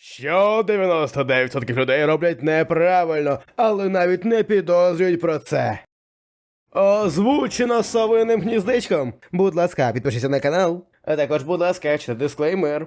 Що 99% людей роблять неправильно, але навіть не підозрюють про це. Озвучено совиним гніздечком. Будь ласка, підпишіться на канал. А також, будь ласка, читайте дисклеймер.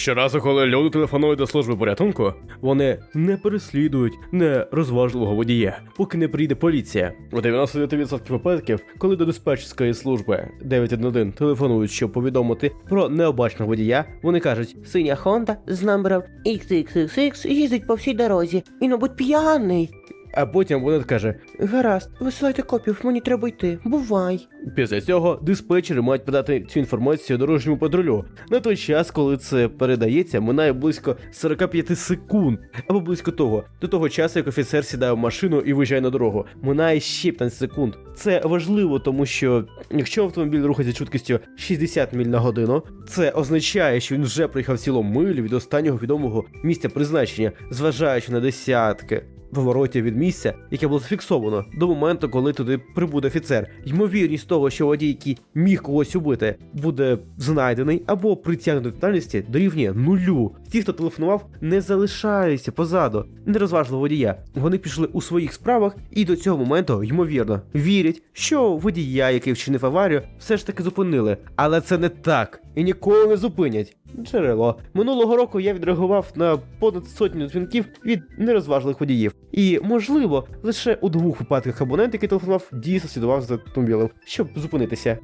Щоразу, коли люди телефонують до служби порятунку, вони не переслідують нерозважливого водія, поки не прийде поліція. У 99% випадків, коли до диспетчерської служби 911 телефонують, щоб повідомити про необачного водія, вони кажуть: Синя Хонда з номером XXX їздить по всій дорозі. Він, мабуть, п'яний. А потім вони каже: Гаразд, висилайте копію, мені треба йти. Бувай. Після цього диспетчери мають подати цю інформацію дорожньому патрулю. На той час, коли це передається, минає близько 45 секунд, або близько того, до того часу, як офіцер сідає в машину і виїжджає на дорогу. Минає ще 15 секунд. Це важливо, тому що якщо автомобіль рухається швидкістю 60 миль на годину, це означає, що він вже проїхав цілу милю від останнього відомого місця призначення, зважаючи на десятки. Поворотів від місця, яке було зафіксовано до моменту, коли туди прибуде офіцер. Ймовірність того, що водій, який міг когось убити, буде знайдений або притягнутий до відповідальності, дорівнює нулю. Ті, хто телефонував, не залишаються позаду, нерозважливо водія. Вони пішли у своїх справах і до цього моменту, ймовірно, вірять, що водія, який вчинив аварію, все ж таки зупинили. Але це не так і ніколи не зупинять. Джерело. Минулого року я відреагував на понад сотню дзвінків від нерозважливих водіїв. І, можливо, лише у двох випадках абонент, який телефонував, дійсно слідував за автомобілем, щоб зупинитися.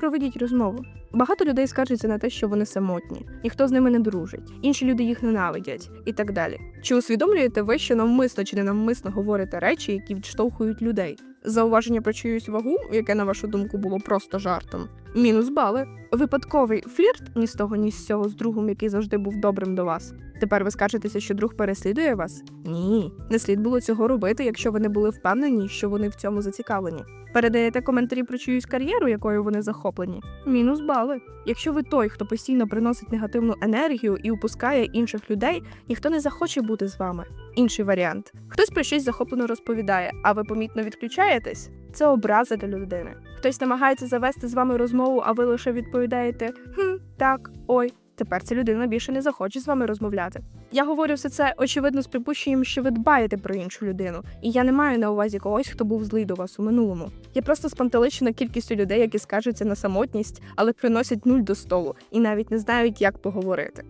Проведіть розмову. Багато людей скаржаться на те, що вони самотні, ніхто з ними не дружить, інші люди їх ненавидять і так далі. Чи усвідомлюєте ви, що навмисно чи ненавмисно говорите речі, які відштовхують людей? Зауваження про чиюсь вагу, яке на вашу думку було просто жартом. Мінус бали. Випадковий флірт ні з того, ні з цього з другом, який завжди був добрим до вас. Тепер ви скажетеся, що друг переслідує вас? Ні, не слід було цього робити, якщо ви не були впевнені, що вони в цьому зацікавлені. Передаєте коментарі про чиюсь кар'єру, якою вони захоплені. Мінус бали. Якщо ви той, хто постійно приносить негативну енергію і упускає інших людей, ніхто не захоче бути з вами. Інший варіант: хтось про щось захоплено розповідає, а ви помітно відключаєтесь. Це образа для людини. Хтось намагається завести з вами розмову, а ви лише відповідаєте хм, так, ой. Тепер ця людина більше не захоче з вами розмовляти. Я говорю все це очевидно з припущенням, що ви дбаєте про іншу людину, і я не маю на увазі когось, хто був злий до вас у минулому. Я просто спантеличена кількістю людей, які скаржаться на самотність, але приносять нуль до столу і навіть не знають, як поговорити.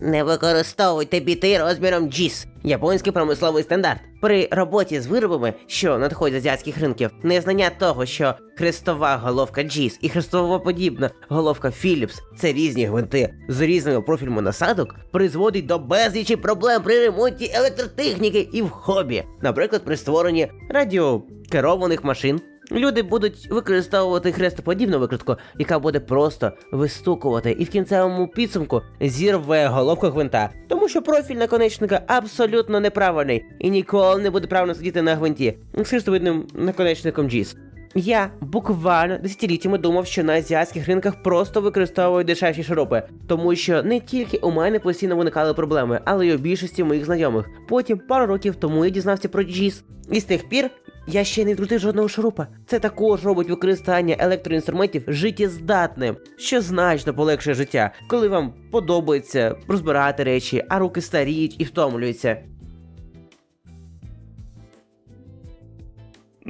Не використовуйте біти розміром GIS – японський промисловий стандарт. При роботі з виробами, що надходять з азіатських ринків, незнання того, що хрестова головка GIS і хрестовоподібна головка Philips – це різні гвинти з різними профілями насадок, призводить до безлічі проблем при ремонті електротехніки і в хобі, наприклад, при створенні радіокерованих машин. Люди будуть використовувати хрестоподібну викрутку, яка буде просто вистукувати і в кінцевому підсумку зірве головку гвинта, тому що профіль наконечника абсолютно неправильний і ніколи не буде правильно сидіти на гвинті з хрестовидним наконечником GIS. Я буквально десятиліттями думав, що на азіатських ринках просто використовують дешевші шурупи, тому що не тільки у мене постійно виникали проблеми, але й у більшості моїх знайомих. Потім пару років тому я дізнався про GIS. І з тих пір я ще не вкрутив жодного шурупа. Це також робить використання електроінструментів життєздатним, що значно полегшує життя, коли вам подобається розбирати речі, а руки старіють і втомлюються.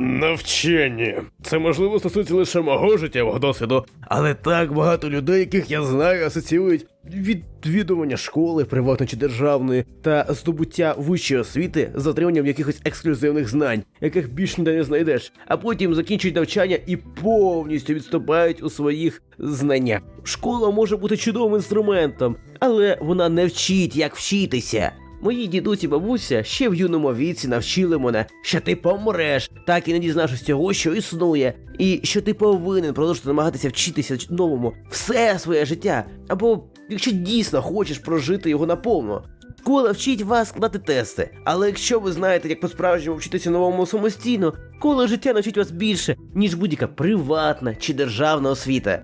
Навчання. Це можливо стосується лише мого життєвого досвіду, але так багато людей, яких я знаю, асоціюють відвідування школи, приватної чи державної, та здобуття вищої освіти з отриманням якихось ексклюзивних знань, яких більш ніде не знайдеш, а потім закінчують навчання і повністю відступають у своїх знаннях. Школа може бути чудовим інструментом, але вона не вчить, як вчитися. Мої дідусь і бабуся ще в юному віці навчили мене, що ти помреш, так і не дізнавшись цього, що існує, і що ти повинен продовжувати намагатися вчитися новому все своє життя, або якщо дійсно хочеш прожити його наповно. Школа вчить вас складати тести, але якщо ви знаєте, як по-справжньому вчитися новому самостійно, коло життя навчить вас більше, ніж будь-яка приватна чи державна освіта.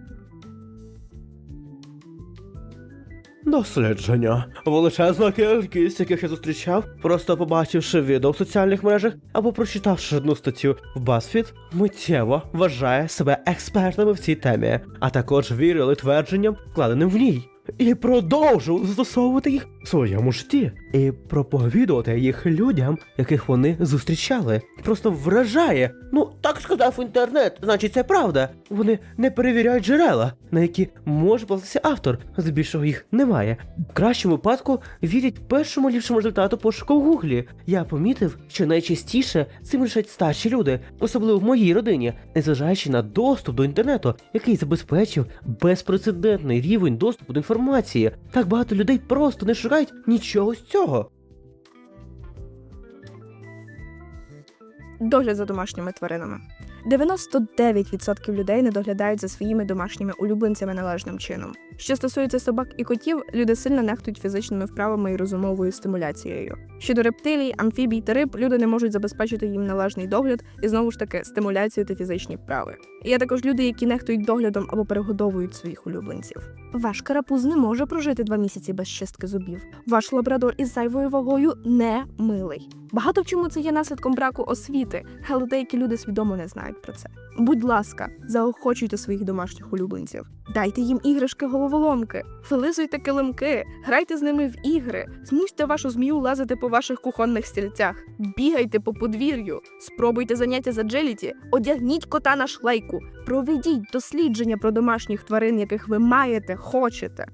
Дослідження. Величезна кількість, яких я зустрічав, просто побачивши відео в соціальних мережах або прочитавши одну статтю в BuzzFeed, миттєво вважає себе експертами в цій темі, а також вірили твердженням, вкладеним в ній. І продовжували застосовувати їх своєму житті і проповідувати їх людям, яких вони зустрічали. Просто вражає. Ну, так сказав інтернет, значить це правда. Вони не перевіряють джерела, на які може платитися автор. Здебільшого їх немає. В кращому випадку вірять першому ліпшому результату пошуку в гуглі. Я помітив, що найчастіше цим рішать старші люди, особливо в моїй родині, незважаючи на доступ до інтернету, який забезпечив безпрецедентний рівень доступу до інформації. Так багато людей просто не шукають нічого з цього. Догляд за домашніми тваринами. 99% людей не доглядають за своїми домашніми улюбленцями належним чином. Що стосується собак і котів, люди сильно нехтують фізичними вправами і розумовою стимуляцією. Щодо рептилій, амфібій та риб, люди не можуть забезпечити їм належний догляд і знову ж таки стимуляцію та фізичні вправи. Є також люди, які нехтують доглядом або перегодовують своїх улюбленців. Ваш карапуз не може прожити два місяці без чистки зубів. Ваш лабрадор із зайвою вагою не милий. Багато в чому це є наслідком браку освіти, але деякі люди свідомо не знають про це. Будь ласка, заохочуйте своїх домашніх улюбленців. Дайте їм іграшки головоломки, вилизуйте килимки, грайте з ними в ігри, змусьте вашу змію лазити по ваших кухонних стільцях, бігайте по подвір'ю, спробуйте заняття з аджиліті, одягніть кота на шлейку, проведіть дослідження про домашніх тварин, яких ви маєте, хочете.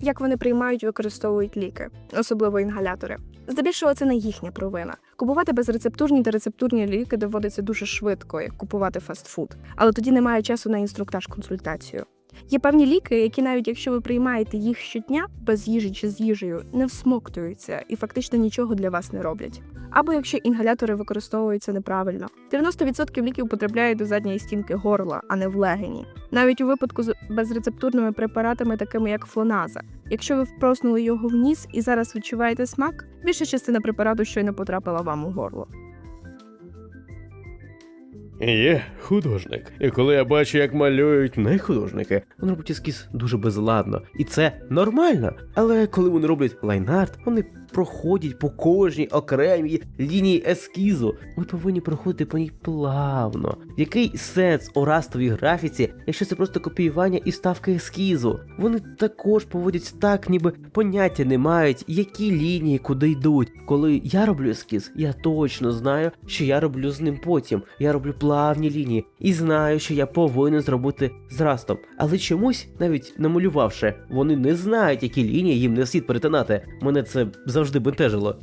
Як вони приймають і використовують ліки, особливо інгалятори. Здебільшого це не їхня провина. Купувати безрецептурні та рецептурні ліки доводиться дуже швидко, як купувати фастфуд, але тоді немає часу на інструктаж-консультацію. Є певні ліки, які навіть якщо ви приймаєте їх щодня без їжі чи з їжею, не всмоктуються і фактично нічого для вас не роблять. Або якщо інгалятори використовуються неправильно. 90% ліків потрапляють до задньої стінки горла, а не в легені. Навіть у випадку з безрецептурними препаратами, такими як флоназа. Якщо ви впроснули його в ніс і зараз відчуваєте смак, більша частина препарату щойно потрапила вам у горло. Є художник. І коли я бачу, як малюють не художники, вони роблять ескіз дуже безладно. І це нормально. Але коли вони роблять лайнарт, вони проходять по кожній окремій лінії ескізу. Ви повинні проходити по ній плавно. Який сенс у растовій графіці, якщо це просто копіювання і ставка ескізу? Вони також поводять так, ніби поняття не мають, які лінії куди йдуть. Коли я роблю ескіз, я точно знаю, що я роблю з ним потім. Я роблю плавні лінії і знаю, що я повинен зробити з растом. Але чомусь, навіть намалювавши, вони не знають, які лінії їм не слід перетинати. Мене це завжди бентежило.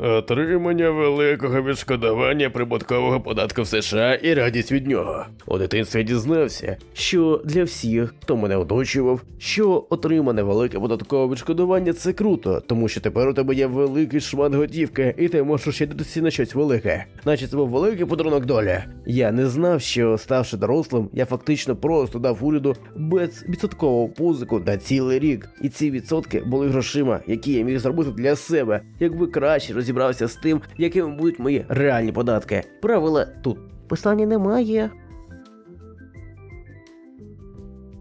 Отримання великого відшкодування прибуткового податку в США і радість від нього. У дитинстві дізнався, що для всіх, хто мене оточував, що отримане велике податкове відшкодування це круто, тому що тепер у тебе є великий шмат готівки, і ти можеш щедритися на щось велике. Наче це був великий подарунок долі. Я не знав, що ставши дорослим, я фактично просто дав уряду безвідсоткову позику на цілий рік. І ці відсотки були грошима, які я міг зробити для себе, якби краще розібрався з тим, якими будуть мої реальні податки. Правила тут писання немає.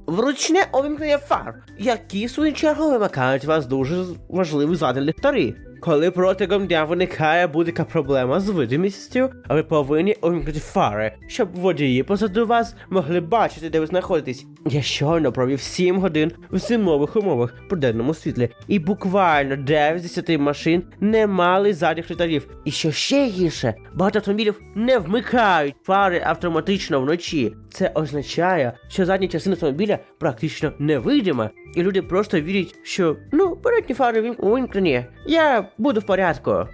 Вручне увімкнення фар, які в свою чергу вимикають вас дуже важливі задні ліхтарі. Коли протягом дня виникає будь-яка проблема з видимістю, ви повинні увімкнути фари, щоб водії позаду вас могли бачити, де ви знаходитесь. Я щойно провів 7 годин в зимових умовах при денному світлі, і буквально 9 з 10 машин не мали задніх ліхтарів. І що ще гірше, багато автомобілів не вмикають фари автоматично вночі. Це означає, що задня частина автомобіля практично невидима, і люди просто вірять, що ну, передні фари вім- увімкнені, я буду в порядку.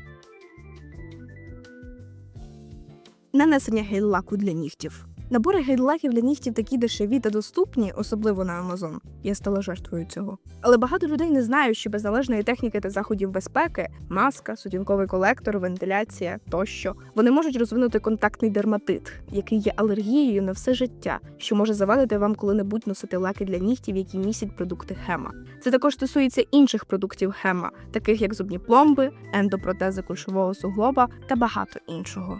Нанесення гель-лаку для нігтів. Набори гель-лаків для нігтів такі дешеві та доступні, особливо на Amazon. Я стала жертвою цього. Але багато людей не знають, що без належної техніки та заходів безпеки, маска, сутінковий колектор, вентиляція тощо, вони можуть розвинути контактний дерматит, який є алергією на все життя, що може завадити вам коли-небудь носити лаки для нігтів, які містять продукти хема. Це також стосується інших продуктів хема, таких як зубні пломби, ендопротези кульшового суглоба та багато іншого.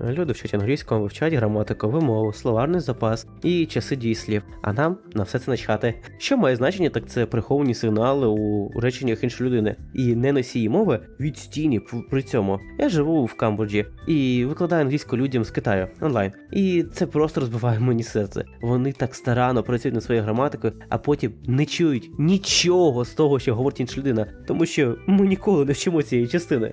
Люди вчать англійську, вивчають граматику, вимову, словарний запас і часи дій слів. А нам на все це начхати. Що має значення, так це приховані сигнали у реченнях іншої людини і не носії мови відстійні п- при цьому. Я живу в Камбоджі і викладаю англійську людям з Китаю онлайн. І це просто розбиває мені серце. Вони так старанно працюють над своєю граматикою, а потім не чують нічого з того, що говорить інша людина, тому що ми ніколи не вчимо цієї частини.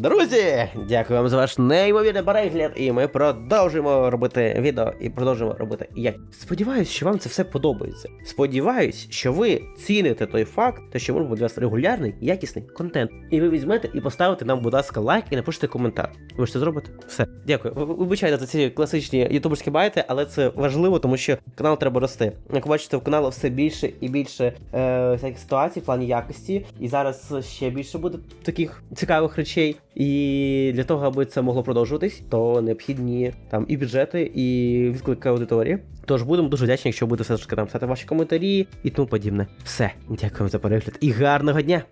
Друзі, дякую вам за ваш неймовірний перегляд, і ми продовжуємо робити відео і продовжуємо робити як. Сподіваюсь, що вам це все подобається. Сподіваюсь, що ви ціните той факт, те, що ми робимо для вас регулярний, якісний контент. І ви візьмете і поставите нам, будь ласка, лайк і напишете коментар. Ви ж це зробите? Все, дякую. Ви- ви- Вибачайте за ці класичні ютуберські байти, але це важливо, тому що канал треба рости. Як бачите, в каналу все більше і більше е, всяких ситуацій в плані якості, і зараз ще більше буде таких цікавих речей. І для того, аби це могло продовжуватись, то необхідні там і бюджети, і відклики аудиторії. Тож будемо дуже вдячні, якщо будете все ж таки там писати ваші коментарі і тому подібне. Все, дякую за перегляд і гарного дня!